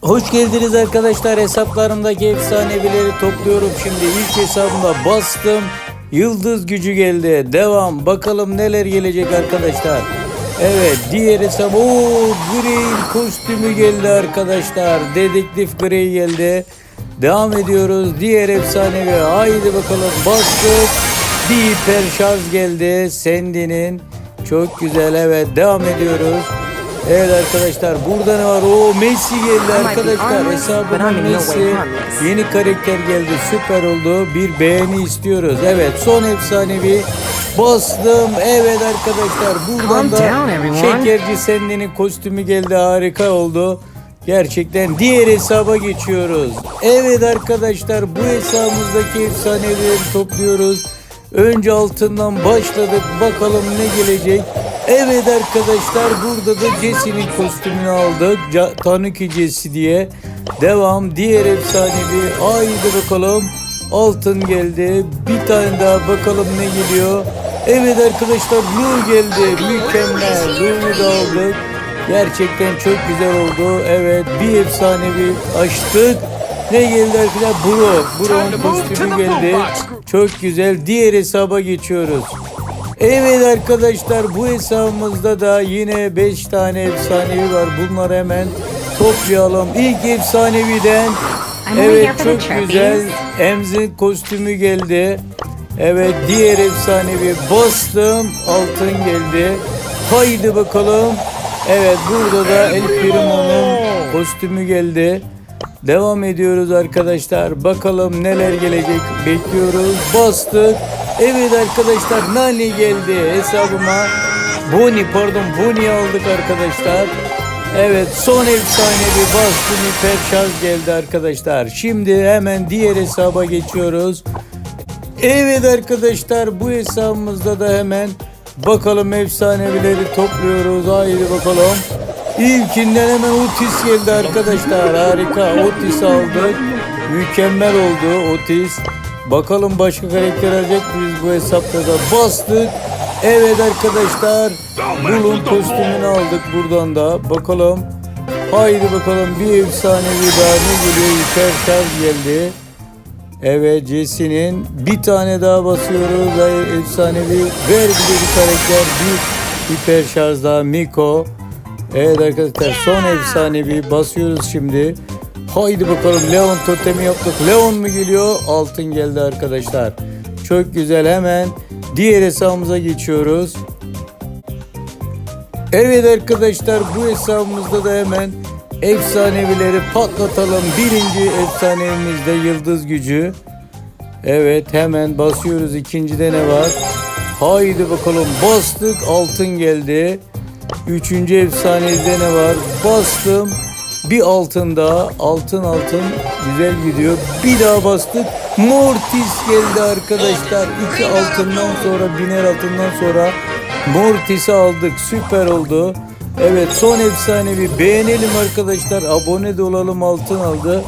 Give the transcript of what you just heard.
Hoş geldiniz arkadaşlar. Hesaplarımdaki efsanevileri topluyorum şimdi. İlk hesabımda bastım. Yıldız gücü geldi. Devam. Bakalım neler gelecek arkadaşlar. Evet diğer hesap. Oo Grey kostümü geldi arkadaşlar. Dedektif Grey geldi. Devam ediyoruz. Diğer efsanevi. Haydi bakalım bastık. Bir hiper şarj geldi. Sandy'nin. Çok güzel evet devam ediyoruz. Evet arkadaşlar burada ne var? O Messi geldi arkadaşlar. Hesabıma Messi. Yeni karakter geldi. Süper oldu. Bir beğeni istiyoruz. Evet son efsanevi bastım. Evet arkadaşlar buradan da şekerci Sendi'nin kostümü geldi. Harika oldu. Gerçekten diğer hesaba geçiyoruz. Evet arkadaşlar bu hesabımızdaki efsaneleri topluyoruz. Önce altından başladık. Bakalım ne gelecek. Evet arkadaşlar burada da Jesse'nin kostümünü aldık. Ca- Tanuki Jesse diye. Devam. Diğer efsanevi. Haydi bakalım. Altın geldi. Bir tane daha bakalım ne geliyor. Evet arkadaşlar Blue geldi. Mükemmel. Blue'yu da aldık. Gerçekten çok güzel oldu. Evet bir efsanevi açtık. Ne geldi arkadaşlar? Bro. Bro'nun kostümü geldi. Çok güzel. Diğer hesaba geçiyoruz. Evet arkadaşlar bu hesabımızda da yine 5 tane efsanevi var. Bunları hemen toplayalım. İlk efsaneviden evet çok güzel. Emzin kostümü geldi. Evet diğer efsanevi bastım. Altın geldi. Haydi bakalım. Evet burada da El Primo'nun kostümü geldi. Devam ediyoruz arkadaşlar. Bakalım neler gelecek bekliyoruz. Bastık. Evet arkadaşlar Nani geldi hesabıma. Bonnie pardon Bonnie aldık arkadaşlar. Evet son efsanevi bastım hiper şarj geldi arkadaşlar. Şimdi hemen diğer hesaba geçiyoruz. Evet arkadaşlar bu hesabımızda da hemen bakalım efsanevileri topluyoruz. Haydi bakalım. İlkinden hemen Otis geldi arkadaşlar. Harika. Otis aldık. Mükemmel oldu Otis. Bakalım başka karakter alacak mıyız bu hesapta da bastık. Evet arkadaşlar. Bulun kostümünü aldık buradan da. Bakalım. Haydi bakalım bir efsanevi daha ne geliyor? Şarj geldi. Evet Jesse'nin bir tane daha basıyoruz. Hayır efsanevi. Ver bir bir karakter. Bir hiper şarj daha Miko. Evet arkadaşlar son efsanevi basıyoruz şimdi. Haydi bakalım Leon totemi yaptık. Leon mu geliyor? Altın geldi arkadaşlar. Çok güzel hemen diğer hesabımıza geçiyoruz. Evet arkadaşlar bu hesabımızda da hemen efsanevileri patlatalım. Birinci efsanevimiz de yıldız gücü. Evet hemen basıyoruz. İkincide ne var? Haydi bakalım bastık altın geldi. Üçüncü efsanede ne var? Bastım. Bir altın daha. Altın altın. Güzel gidiyor. Bir daha bastık. Mortis geldi arkadaşlar. İki altından sonra biner altından sonra Mortis'i aldık. Süper oldu. Evet son efsanevi beğenelim arkadaşlar. Abone de olalım altın aldı.